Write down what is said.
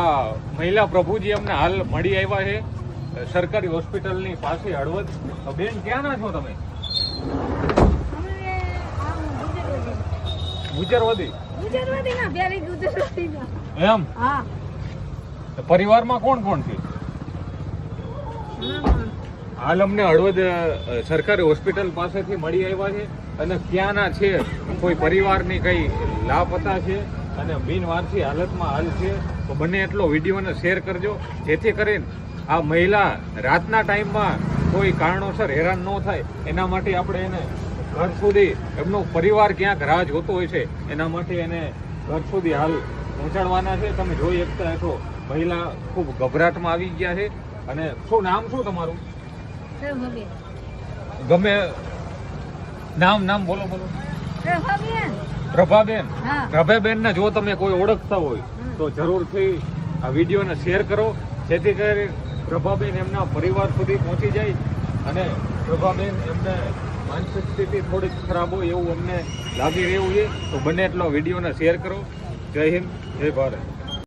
આ મહિલા પ્રભુજી અમને હાલ મળી આવ્યા છે. સરકારી હોસ્પિટલની પાસે હળવદ. બેન બેન ક્યાંના છો તમે? ગુજરવદી. ના ના એમ? પરિવારમાં કોણ કોણ છે? હાલ અમને હળવદ સરકારી હોસ્પિટલ પાસેથી મળી આવ્યા છે. અને ક્યાંના છે? કોઈ પરિવારની કઈ લાપતા છે? અને બિનવારસી હાલતમાં હાલ છે તો બંને એટલો વિડીયોને શેર કરજો જેથી કરીને આ મહિલા રાતના ટાઈમમાં કોઈ કારણોસર હેરાન ન થાય. એના માટે આપણે એને ઘર સુધી એમનો પરિવાર ક્યાંક રાહ જોતો હોય છે એના માટે એને ઘર સુધી હાલ પહોંચાડવાના છે. તમે જોઈ શકતા હશો મહિલા ખૂબ ગભરાટમાં આવી ગયા છે. અને શું નામ શું તમારું? ગમે નામ નામ બોલો બોલો. પ્રભાબેન પ્રભાબેન ને જો તમે કોઈ ઓળખતા હોય તો જરૂરથી આ વિડીયોને શેર કરો. જેથી કરી પ્રભાબેન એમના પરિવાર સુધી પહોંચી જાય અને પ્રભાબેન એમને માનસિક સ્થિતિ થોડીક ખરાબ હોય એવું અમને લાગી રહ્યું છે તો બને એટલો વિડીયોને શેર કરો. જય હિન્દ જય ભારત.